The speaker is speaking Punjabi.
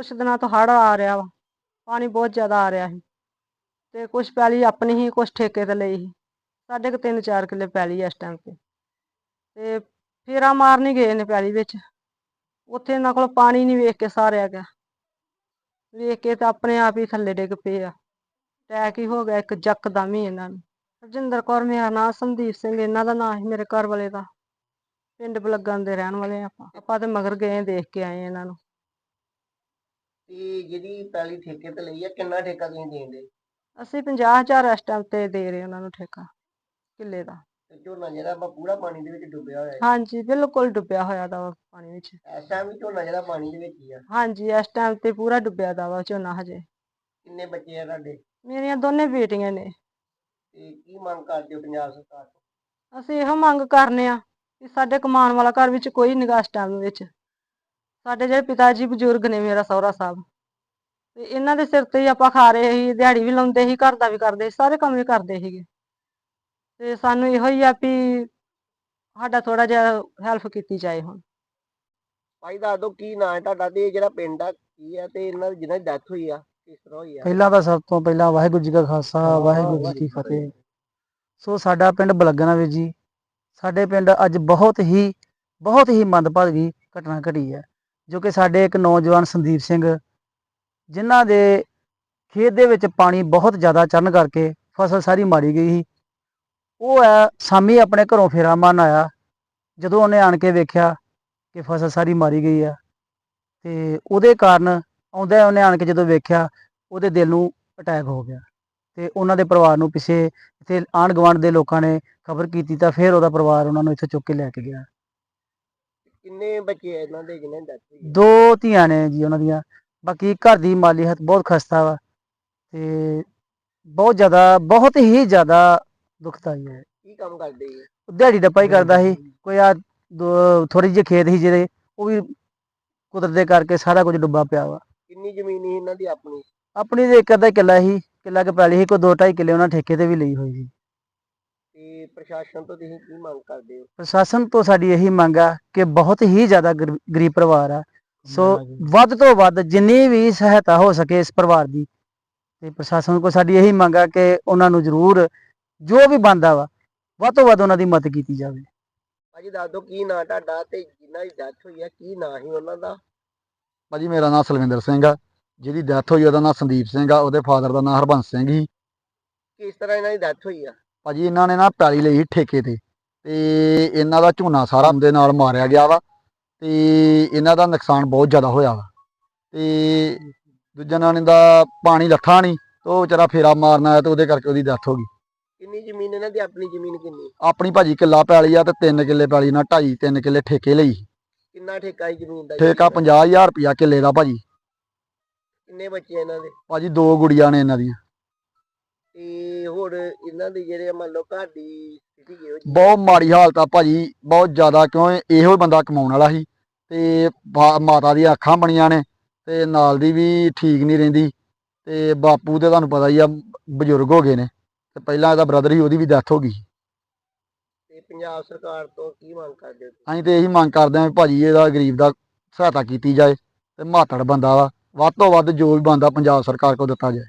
ਕੁਛ ਦਿਨਾਂ ਤੋਂ ਹੜ ਆ ਰਿਹਾ ਵਾ, ਪਾਣੀ ਬਹੁਤ ਜ਼ਿਆਦਾ ਆ ਰਿਹਾ ਸੀ ਤੇ ਕੁਛ ਪੈਲੀ ਆਪਣੀ ਹੀ, ਕੁਛ ਠੇਕੇ ਤੇ ਲਈ ਸੀ ਸਾਡੇ ਕੋ ਤਿੰਨ ਚਾਰ ਕਿੱਲੇ ਪੈਲੀ ਇਸ ਟਾਈਮ ਤੇ ਤੇ ਫੇਰਾ ਮਾਰਨ ਗਏ ਨੇ ਪੈਲੀ ਵਿੱਚ, ਉੱਥੇ ਇਹਨਾਂ ਕੋਲ ਪਾਣੀ ਨਹੀਂ ਵੇਖ ਕੇ ਸਾਰਿਆ ਗਿਆ, ਵੇਖ ਕੇ ਤਾਂ ਆਪਣੇ ਆਪ ਹੀ ਥੱਲੇ ਡਿੱਗ ਪਏ ਆ ਟੈਕ ਹੀ ਹੋ ਗਿਆ ਇੱਕ ਜੱਕਦਮ ਹੀ ਇਹਨਾਂ ਨੂੰ ਰਜਿੰਦਰ ਕੌਰ ਮੇਰਾ ਨਾਂ ਸੰਦੀਪ ਸਿੰਘ, ਇਹਨਾਂ ਦਾ ਨਾਂ ਸੀ ਮੇਰੇ ਘਰ ਵਾਲੇ ਦਾ, ਪਿੰਡ ਬਲੱਗਣ ਦੇ ਰਹਿਣ ਵਾਲੇ ਆ ਆਪਾਂ ਆਪਾਂ ਤੇ ਮਗਰ ਗਏ, ਦੇਖ ਕੇ ਆਏ ਇਹਨਾਂ ਨੂੰ। ਤੇ ਜਿਹੜੀ ਪੈਲੀ ਠੇਕੇ ਤੇ ਲਈ ਆ ਕਿੰਨਾ ਠੇਕਾ ਤੁਸੀਂ ਦੇਂਦੇ? ਅਸੀਂ 50000 ਇਸ ਟਾਈਮ ਤੇ ਦੇ ਰਹੇ ਉਹਨਾਂ ਨੂੰ ਠੇਕਾ ਕਿੱਲੇ ਦਾ। ਤੇ ਝੋਨਾ ਜਿਹੜਾ ਵਾ ਪੂਰਾ ਪਾਣੀ ਦੇ ਵਿੱਚ ਡੁੱਬਿਆ ਹੋਇਆ ਹੈ। ਹਾਂਜੀ ਬਿਲਕੁਲ ਡੁੱਬਿਆ ਹੋਇਆ ਦਾ ਵਾ ਪਾਣੀ ਵਿੱਚ। ਇਸ ਟਾਈਮ ਵੀ ਝੋਨਾ ਜਿਹੜਾ ਪਾਣੀ ਦੇ ਵਿੱਚ ਹੀ ਆ। ਹਾਂਜੀ ਇਸ ਟਾਈਮ ਤੇ ਪੂਰਾ ਡੁੱਬਿਆ ਦਾ ਵਾ ਝੋਨਾ ਹਜੇ। ਕਿੰਨੇ ਬੱਚੇ ਆ ਤੁਹਾਡੇ? ਮੇਰੀਆਂ ਦੋਨੇ ਬੇਟੀਆਂ ਨੇ। ਤੇ ਕੀ ਮੰਗ ਕਰਦੇ ਹੋ ਪੰਜਾਬ ਸਰਕਾਰ ਤੋਂ? ਅਸੀਂ ਇਹੋ ਮੰਗ ਕਰਨੇ ਆ ਕਿ ਸਾਡੇ ਕਮਾਉਣ ਵਾਲਾ ਘਰ ਵਿੱਚ ਕੋਈ ਨਿਗਾਹ ਇਸ ਟਾਈਮ ਵਿੱਚ। ਸਾਡੇ ਜਿਹੜੇ ਪਿਤਾ ਜੀ ਬਜ਼ੁਰਗ ਨੇ ਮੇਰਾ ਸਹੁਰਾ ਸਾਹਿਬ ਤੇ ਇਹਨਾਂ ਦੇ ਸਿਰ ਤੇ ਹੀ ਆਪਾਂ ਖਾ ਰਹੇ ਸੀ ਦਿਹਾੜੀ ਵੀ ਲਾਉਂਦੇ ਸੀ ਘਰ ਦਾ ਵੀ ਕਰਦੇ ਸੀ ਸਾਰੇ ਕੰਮ ਵੀ ਕਰਦੇ ਸੀਗੇ। ਤੇ ਸਾਨੂੰ ਇਹੋ ਹੀ ਆ ਵੀ ਸਾਡਾ ਥੋੜਾ ਜਿਹਾ ਹੈਲਪ ਕੀਤੀ ਜਾਏ ਹੁਣ। ਭਾਈ ਦੱਸ ਦਿਓ ਕੀ ਨਾਂ ਹੈ ਤੁਹਾਡਾ ਤੇ ਇਹ ਜਿਹੜਾ ਪਿੰਡ ਆ ਕੀ ਆ ਤੇ ਇਹਨਾਂ ਦੀ ਜਿਹਨਾਂ ਦੀ ਡੈਥ ਹੋਈ ਆ ਕਿਸ ਤਰ੍ਹਾਂ ਹੋਈ ਆ? ਪਹਿਲਾਂ ਤਾਂ ਸਭ ਤੋਂ ਪਹਿਲਾਂ ਵਾਹਿਗੁਰੂ ਜੀ ਕਾ ਖਾਲਸਾ ਵਾਹਿਗੁਰੂ ਜੀ ਕੀ ਫਤਿਹ। ਸੋ ਸਾਡਾ ਪਿੰਡ ਬਲਗਣਾ ਵੀਰ ਜੀ ਸਾਡੇ ਪਿੰਡ ਅੱਜ ਬਹੁਤ ਹੀ ਬਹੁਤ ਹੀ ਮੰਦਭਾਗੀ ਘਟਨਾ ਘਟੀ ਹੈ ਜੋ ਕਿ ਸਾਡੇ ਇੱਕ ਨੌਜਵਾਨ ਸੰਦੀਪ ਸਿੰਘ, ਜਿਨ੍ਹਾਂ ਦੇ ਖੇਤ ਦੇ ਵਿੱਚ ਪਾਣੀ ਬਹੁਤ ਜ਼ਿਆਦਾ ਚੜਨ ਕਰਕੇ ਫਸਲ ਸਾਰੀ ਮਾਰੀ ਗਈ ਸੀ। ਉਹ ਹੈ ਸਾਮੀ ਆਪਣੇ ਘਰੋਂ ਫੇਰਾ ਮਨ ਆਇਆ, ਜਦੋਂ ਉਹਨੇ ਆਣ ਕੇ ਵੇਖਿਆ ਕਿ ਫਸਲ ਸਾਰੀ ਮਾਰੀ ਗਈ ਆ। ਤੇ ਉਹਦੇ ਕਾਰਨ ਆਉਂਦਾ ਉਹਨੇ ਆਣ ਕੇ ਜਦੋਂ ਵੇਖਿਆ, ਉਹਦੇ ਦਿਲ ਨੂੰ ਅਟੈਕ ਹੋ ਗਿਆ। ਤੇ ਉਹਨਾਂ ਦੇ ਪਰਿਵਾਰ ਨੂੰ ਪਿੱਛੇ ਇੱਥੇ ਆਂਢ ਗੁਆਂਢ ਦੇ ਲੋਕਾਂ ਨੇ ਖਬਰ ਕੀਤੀ ਤਾਂ ਫਿਰ ਉਹਦਾ ਪਰਿਵਾਰ ਉਹਨਾਂ ਨੂੰ ਇੱਥੇ ਚੁੱਕ ਕੇ ਲੈ ਕੇ ਗਿਆ। ਕਿੰਨੇ ਬੱਚੇ ਆ ਇਹਨਾਂ ਦੇ ਜਿਹਨਾਂ ਦੀ ਹੋਈ ਆ ਦੋ ਧੀਆਂ ਨੇ ਜੀ ਉਹਨਾਂ ਦੀਆਂ ਬਾਕੀ ਘਰ ਦੀ ਮਾਲੀ ਹਾਲਤ ਬਹੁਤ ਖਸਤਾ ਵਾ ਤੇ ਬਹੁਤ ਜ਼ਿਆਦਾ ਬਹੁਤ ਹੀ ਜ਼ਿਆਦਾ ਦੁਖਦਾਈ ਹੈ। ਕੀ ਕੰਮ ਕਰਦੇ ਜੀ ਉਹ ਦਿਹਾੜੀ ਡੱਪਾ ਹੀ ਕਰਦਾ ਸੀ ਕੋਈ ਆ ਥੋੜੀ ਜਿਹੀ ਖੇਤ ਸੀ ਜਿਹੜੇ ਉਹ ਵੀ ਕੁਦਰਤ ਦੇ ਕਰਕੇ ਸਾਰਾ ਕੁਝ ਡੁੱਬਾ ਪਿਆ ਵਾ। ਕਿੰਨੀ ਜ਼ਮੀਨ ਸੀ ਇਹਨਾਂ ਦੀ ਆਪਣੀ? ਆਪਣੀ ਦੇ ਇੱਕ ਅੱਧਾ ਕਿੱਲਾ ਸੀ ਕਿੱਲਾ ਕੇ ਪੈਲੀ ਸੀ ਕੋਈ ਦੋ ਢਾਈ ਕਿੱਲੇ ਉਹਨਾਂ ਠੇਕੇ ਤੇ ਵੀ ਲਈ ਹੋਈ ਸੀ। ਪ੍ਰਸ਼ਾਸਨ ਤੋਂ ਤੁਸੀਂ ਕੀ ਮੰਗ ਕਰਦੇ ਹੋ? ਪ੍ਰਸ਼ਾਸਨ ਤੋਂ ਸਾਡੀ ਇਹੀ ਮੰਗ ਆ ਕਿ ਬਹੁਤ ਹੀ ਜ਼ਿਆਦਾ ਗਰ- ਗਰੀਬ ਪਰਿਵਾਰ ਆ। ਸੋ ਵੱਧ ਤੋਂ ਵੱਧ ਜਿੰਨੀ ਵੀ ਸਹਾਇਤਾ ਹੋ ਸਕੇ ਇਸ ਪਰਿਵਾਰ ਦੀ ਤੇ ਪ੍ਰਸ਼ਾਸਨ ਕੋਲ ਸਾਡੀ ਇਹੀ ਮੰਗ ਆ ਕਿ ਉਹਨਾਂ ਨੂੰ ਜ਼ਰੂਰ ਜੋ ਵੀ ਬੰਦਾ ਵਾ ਵੱਧ ਤੋਂ ਵੱਧ ਉਹਨਾਂ ਦੀ ਮਦਦ ਕੀਤੀ ਜਾਵੇ। ਭਾਜੀ ਦੱਸ ਦਿਓ ਕੀ ਨਾਂ ਤੁਹਾਡਾ ਤੇ ਜਿਨ੍ਹਾਂ ਦੀ ਡੈਥ ਹੋਈ ਆ ਕੀ ਨਾਂ ਸੀ ਉਹਨਾਂ ਦਾ? ਭਾਜੀ ਮੇਰਾ ਨਾਮ ਸਲਵਿੰਦਰ ਸਿੰਘ ਆ ਜਿਹਦੀ ਡੈਥ ਹੋਈ ਉਹਦਾ ਨਾਮ ਸੰਦੀਪ ਸਿੰਘ ਆ ਉਹਦੇ ਫਾਦਰ ਦਾ ਨਾਮ ਹਰਬੰਸ ਸਿੰਘ ਸੀ। ਕਿਸ ਤਰ੍ਹਾਂ ਇਹਨਾਂ ਦੀ ਡੈਥ ਹੋਈ ਆ? ਭਾਜੀ ਇਹਨਾਂ ਨੇ ਨਾ ਪੈਲੀ ਲਈ ਠੇਕੇ ਤੇ ਤੇ ਇਹਨਾਂ ਦਾ ਝੋਨਾ ਸਾਰਾ ਦੇ ਨਾਲ ਮਾਰਿਆ ਗਿਆ ਵਾ ਤੇ ਇਹਨਾਂ ਦਾ ਨੁਕਸਾਨ ਬਹੁਤ ਜ਼ਿਆਦਾ ਹੋਇਆ ਵਾ। ਤੇ ਦੂਜਾ ਨਾਂ ਦਾ ਪਾਣੀ ਲੱਥਾ ਨਹੀਂ ਤੇ ਵਿਚਾਰਾ ਫੇਰਾ ਮਾਰਨ ਆਇਆ ਤੇ ਉਹਦੇ ਕਰਕੇ ਉਹਦੀ ਡੈਥ ਹੋ ਗਈ। ਕਿੰਨੀ ਜ਼ਮੀਨ ਇਹਨਾਂ ਦੀ? ਆਪਣੀ ਜ਼ਮੀਨ ਕਿੰਨੀ? ਆਪਣੀ ਭਾਜੀ ਕਿੱਲਾ ਪੈਲੀ ਆ ਤੇ 3 ਕਿੱਲੇ ਪੈਲੀ ਨਾਲ 2.5 3 ਕਿੱਲੇ ਠੇਕੇ ਲਈ। ਕਿੰਨਾ ਠੇਕਾ ਹੈ ਜ਼ਮੀਨ ਦਾ? ਠੇਕਾ 50000 ਰੁਪਿਆ ਕਿੱਲੇ ਦਾ ਭਾਜੀ। ਕਿੰਨੇ ਬੱਚੇ ਇਹਨਾਂ ਦੇ? ਭਾਜੀ ਦੋ ਗੁੜੀਆਂ ਨੇ ਇਹਨਾਂ ਦੀਆਂ। ਤੇ ਹੋਰ ਇਹਨਾਂ ਦੇ ਜਿਹੜੇ ਮੰਨ ਲਓ ਘਰ ਦੀ ਸਥਿਤੀ ਇਹੋ ਜਿਹੀ ਬਹੁਤ ਮਾੜੀ ਹਾਲਤ ਆ ਭਾਜੀ ਬਹੁਤ ਜ਼ਿਆਦਾ ਕਿਉਂ ਇਹੋ ਹੀ ਬੰਦਾ ਕਮਾਉਣ ਵਾਲਾ ਸੀ ਤੇ ਬਾ- ਮਾਤਾ ਦੀਆਂ ਅੱਖਾਂ ਬਣੀਆਂ ਨੇ ਤੇ ਨਾਲ ਦੀ ਵੀ ਠੀਕ ਨਹੀਂ ਰਹਿੰਦੀ ਤੇ ਬਾਪੂ ਤੇ ਤੁਹਾਨੂੰ ਪਤਾ ਹੀ ਆ ਬਜ਼ੁਰਗ ਹੋ ਗਏ ਨੇ ਤੇ ਪਹਿਲਾਂ ਇਹਦਾ ਬ੍ਰਦਰ ਸੀ ਉਹਦੀ ਵੀ ਡੈਥ ਹੋ ਗਈ ਤੇ ਪੰਜਾਬ ਸਰਕਾਰ ਤੋਂ ਕੀ ਮੰਗ ਕਰਦੇ ਹੋ ਅਸੀਂ ਤੇ ਇਹੀ ਮੰਗ ਕਰਦੇ ਆਂ ਵੀ ਭਾਜੀ ਇਹਦਾ ਗਰੀਬ ਦਾ ਸਹਾਇਤਾ ਕੀਤੀ ਜਾਏ ਤੇ ਮਾਤੜ ਬੰਦਾ ਵਾ। ਵੱਧ ਤੋਂ ਵੱਧ ਜੋ ਵੀ ਬੰਦਾ ਪੰਜਾਬ ਸਰਕਾਰ ਕੋਲ ਦਿੱਤਾ ਜਾਏ।